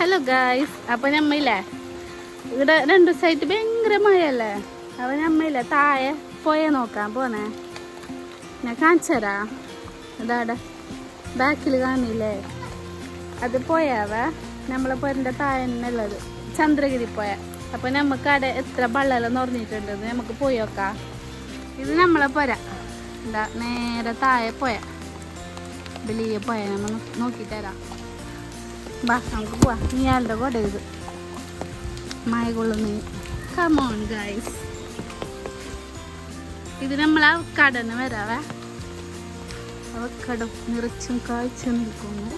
Hello guys അപ്പൊ നമ്മയില്ലേ ഇവിടെ രണ്ടു ദിവസമായിട്ട് ഭയങ്കര മഴയല്ലേ? അപ്പൊ നമ്മയില്ലേ താഴെ പോയ നോക്കാൻ പോണേ ഞാൻ കാണിച്ചരാ ഇതാടെ ബാക്കിൽ കാണില്ലേ? അത് പോയാവേ. നമ്മളെ പോരന്റെ താഴെ തന്നെ ഉള്ളത്. ചന്ദ്രഗിരി പോയ. അപ്പൊ നമുക്ക് അവിടെ എത്ര ബള്ളെല്ലാം നിറഞ്ഞിട്ടുണ്ടെന്ന് നമുക്ക് പോയി നോക്കാം. ഇത് നമ്മളെ പോരാ. എന്താ നേരെ താഴെ പോയ. വലിയ പോയ. നമ്മൾ നോക്കിയിട്ട് തരാം. ബാ നമുക്ക് പോവാ. നീ കൊട ഇത് കൊള്ളുന്ന കമോൺ ഗൈസ് ഇത് നമ്മൾ കടന്ന് വരാവേ. അവക്കടം നിറച്ചും കാഴ്ച നിൽക്കുന്നു.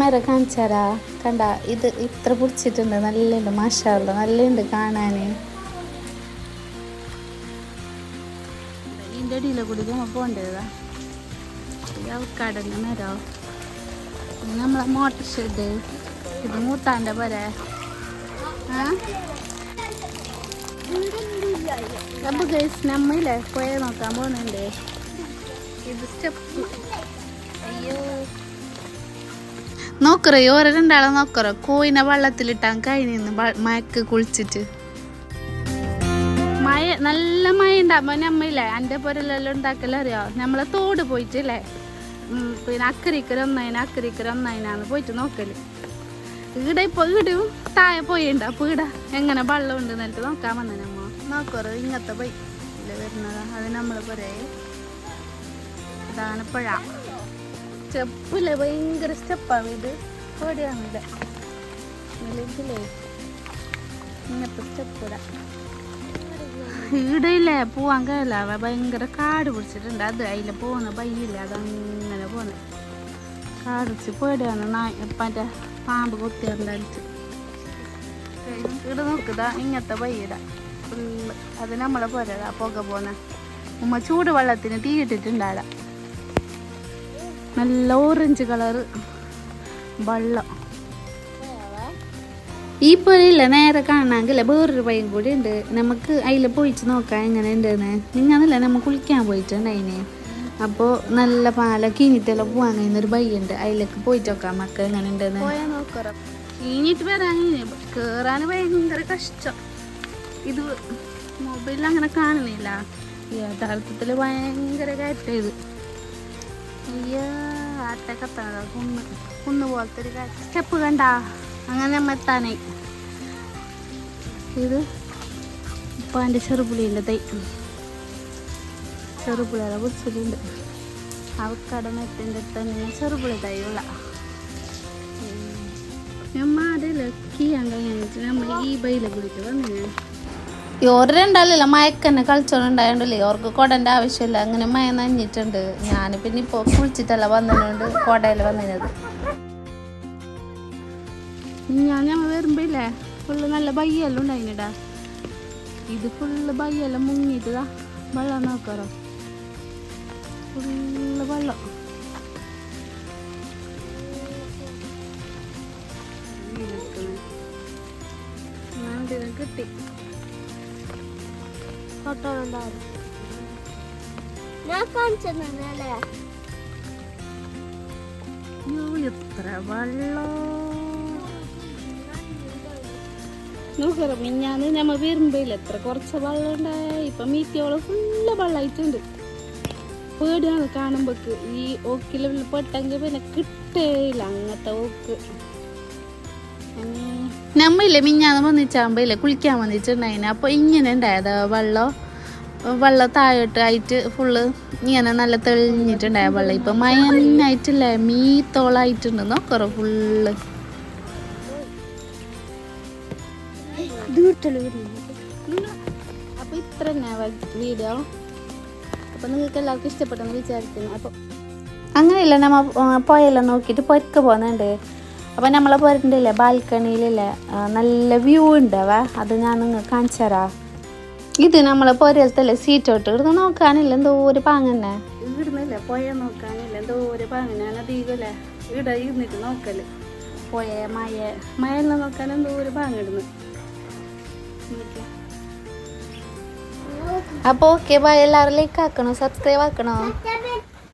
മര കാണിച്ചാരാ കണ്ട ഇത് ഇത്ര പിടിച്ചിട്ടുണ്ട്. നല്ലുണ്ട് മാഷാള്ള നല്ലുണ്ട് കാണാന്. ഇതിന്റെ അടിയിലെ കൂടി നമ്മൾ പോകേണ്ടതാ അവക്കാടന്ന് മരോ ഇത് നമ്മളെ മോട്ടർ ഷെഡ്. ഇത് മൂത്താന്റെ പോലെ അപ്പൊ ഗൈസ് നമ്മയില്ലേ പോയ നോക്കാൻ പോകുന്നുണ്ട് ഇത് സ്റ്റെപ്പ് അയ്യോ. നോക്കറേ ഓരോ രണ്ടാളെ നോക്കറോ. കോയിനെ വെള്ളത്തിലിട്ടാൻ കഴിഞ്ഞിന്ന് മയക്ക് കുളിച്ചിട്ട്. മഴ നല്ല മഴ ഉണ്ടാകുമ്പോ നമ്മയില്ലേ എന്റെ പുരലെല്ലാം ഉണ്ടാക്കലറിയോ? നമ്മളെ തോട് പോയിട്ടില്ലേ? പിന്നെ അക്കരിക്കര ഒന്നതിന് അക്കരിക്കര ഒന്നതിനാന്ന് പോയിട്ട് നോക്കൽ. ഈടെ ഇപ്പൊ ഈടും താഴെ പോയിണ്ട്. അപ്പൊ ഈട എങ്ങനെ വെള്ളം ഉണ്ട് എന്നിട്ട് നോക്കാൻ വന്നേ നമ്മ നോക്കറോ ഇങ്ങനത്തെ പോയി ഇല്ല വരുന്നതാ. അത് നമ്മൾ പറയേ ഇതാണ് പുഴ. സ്റ്റെപ്പില്ലേ ഭയങ്കര സ്റ്റെപ്പാണ് ഇത് പേടിയാണില്ല ഇതിലേ ഇങ്ങനത്തെ സ്റ്റെപ്പിട ഈടയില്ലേ? പോവാൻ കഴിയില്ല ഭയങ്കര കാട് പിടിച്ചിട്ടുണ്ട്. അത് അതിൽ പോകുന്ന പയ്യില്ല? അതങ്ങനെ പോന്ന് കാട് പിടിച്ച് പേടിയാണ്. നായ മറ്റേ പാമ്പ് കൊത്തിയാറുണ്ടായിട്ട് ഇവിടെ നോക്കുതാ ഇങ്ങനത്തെ ബയ്യിട ഫുള്ള്. അത് നമ്മളെ പോരാ പുക പോന്ന ഉമ്മ ചൂട് വെള്ളത്തിന് തീയിട്ടിട്ടുണ്ടാടാ നല്ല ഓറഞ്ച് കളറ് വെള്ളം. ഈ പുരയില്ല നേരെ കാണാമെങ്കിൽ വേറൊരു പയ്യൻ കൂടി ഉണ്ട്. നമുക്ക് അതിൽ പോയിട്ട് നോക്കാം എങ്ങനെ ഉണ്ടെന്ന് നിങ്ങന്നല്ല നമ്മൾ കുളിക്കാൻ പോയിട്ടുണ്ട് അതിന് അപ്പോൾ നല്ല പാല കീഞ്ഞിട്ടെല്ലാം പോവാൻ കഴിയുന്ന ഒരു പയ്യുണ്ട് അതിലേക്ക് പോയിട്ട് നോക്കാം മക്കൾ എങ്ങനെ ഉണ്ടെന്ന് കീഞ്ഞിട്ട് വരാൻ കേറാൻ ഭയങ്കര കഷ്ടം. ഇത് മൊബൈലിൽ അങ്ങനെ കാണുന്നില്ല. യഥാർത്ഥത്തിൽ ഭയങ്കര കയറ്റം ഇത്. അയ്യോ ആട്ടക്കത്തണത് കുന്ന്. കുന്ന് പോലത്തെ ഒരു സ്റ്റെപ്പ് കണ്ട. അങ്ങനെ മെത്താനായി. ഇത് ഇപ്പം എന്റെ ചെറുപുളിന്റെ തൈ ചെറുപുളിയുടെ പിടിച്ചിട്ടുണ്ട്. അവക്കട നെറ്റിന്റെ തന്നെ ചെറുപുളി തൈയുള്ള. നമ്മ അതിൽ കീയാൻ കഴിഞ്ഞിട്ട് നമ്മ ഈ ബൈല കുടിക്ക് വന്നിന് ഓര് രണ്ടാളല്ല മയക്കന്നെ കളിച്ചോണ്ടുണ്ടായോണ്ടല്ലേ ഓർക്ക് കൊടന്റെ ആവശ്യമില്ല. അങ്ങനെ മയ നഞ്ഞിട്ടുണ്ട് ഞാൻ പിന്നെ ഇപ്പോൾ കുളിച്ചിട്ടല്ല വന്നതുകൊണ്ട് കൊടയിൽ വന്നത് ഞാൻ ഞങ്ങൾ വരുമ്പോയില്ലേ? ഫുള്ള് നല്ല ബയ്യെല്ലാം ഉണ്ടായിനിടാ. ഇത് ഫുള്ള് ബയ്യെല്ലാം മുങ്ങിയിട്ടതാ വെള്ളം നോക്കാറോ? ഫുള്ള് വെള്ളം. കിട്ടി. ഉണ്ടായിരുന്നു ഞാൻ കാണിച്ചതല്ലേ അയ്യോ എത്ര വെള്ളം. നോക്കറ മിഞ്ഞാന്ന് നമ്മ വരുമ്പോയില്ല എത്ര കുറച്ച് വെള്ളം ഉണ്ടായി ഇപ്പൊ മീറ്റിയോളം ഫുള്ള് വെള്ളമായിട്ടുണ്ട് പേടിയാണ് കാണുമ്പോക്ക്. ഈ ഓക്കിൽ പെട്ടെങ്കിൽ പിന്നെ കിട്ടേയില്ല അങ്ങനത്തെ ഓക്ക്. നമ്മയില്ലേ മിഞ്ഞാന്ന് വന്നിച്ചാകുമ്പോയില്ലേ കുളിക്കാൻ വന്നിട്ടുണ്ടായിന് അപ്പൊ ഇങ്ങനെ ഉണ്ടായത് വെള്ളം? വെള്ളം താഴോട്ട് ആയിട്ട് ഫുള്ള് ഇങ്ങനെ നല്ല തെളിഞ്ഞിട്ടുണ്ടായ വെള്ളം. ഇപ്പൊ മയന്നായിട്ടില്ലേ? മീത്തോളായിട്ടുണ്ട് നോക്കറോ ഫുള്ള് അപ്പൊ ഇത്ര തന്നെ വീഡിയോ അപ്പൊ നിങ്ങൾക്ക് എല്ലാവർക്കും ഇഷ്ടപ്പെട്ടെന്ന് വിചാരിക്കുന്നു അപ്പൊ അങ്ങനെയല്ല നമ്മ പുഴയെല്ലാം നോക്കിയിട്ട് പൊരക്ക പോകുന്നുണ്ട്. അപ്പൊ നമ്മളെ പോരണ്ടില്ലേ ബാൽക്കണിയിലില്ലേ നല്ല വ്യൂ ഉണ്ടാവേ അത് ഞാൻ നിങ്ങൾക്ക് കാണിച്ചു ഇത് നമ്മളെ പോരത്തല്ലേ സീറ്റ് തൊട്ട് ഇവിടുന്ന് നോക്കാനില്ല? എന്തോ ഒരു പാങ്ങന്നെ. ഇവിടുന്നല്ലേ പോയ നോക്കാനില്ല. എന്തോ ഒരു പാങ്ങനാണ് അധികമല്ലേ ഇവിടെ ഇരുന്നിട്ട് നോക്കൽ. പോയ മയ മയെല്ലാം നോക്കാൻ എന്തോ ഒരു പാങ്ങിടുന്നു അപ്പോൾ ഓക്കെ ബൈ. എല്ലാവരിലേക്ക് ആക്കണോ? സബ്സ്ക്രൈബ് ആക്കണോ?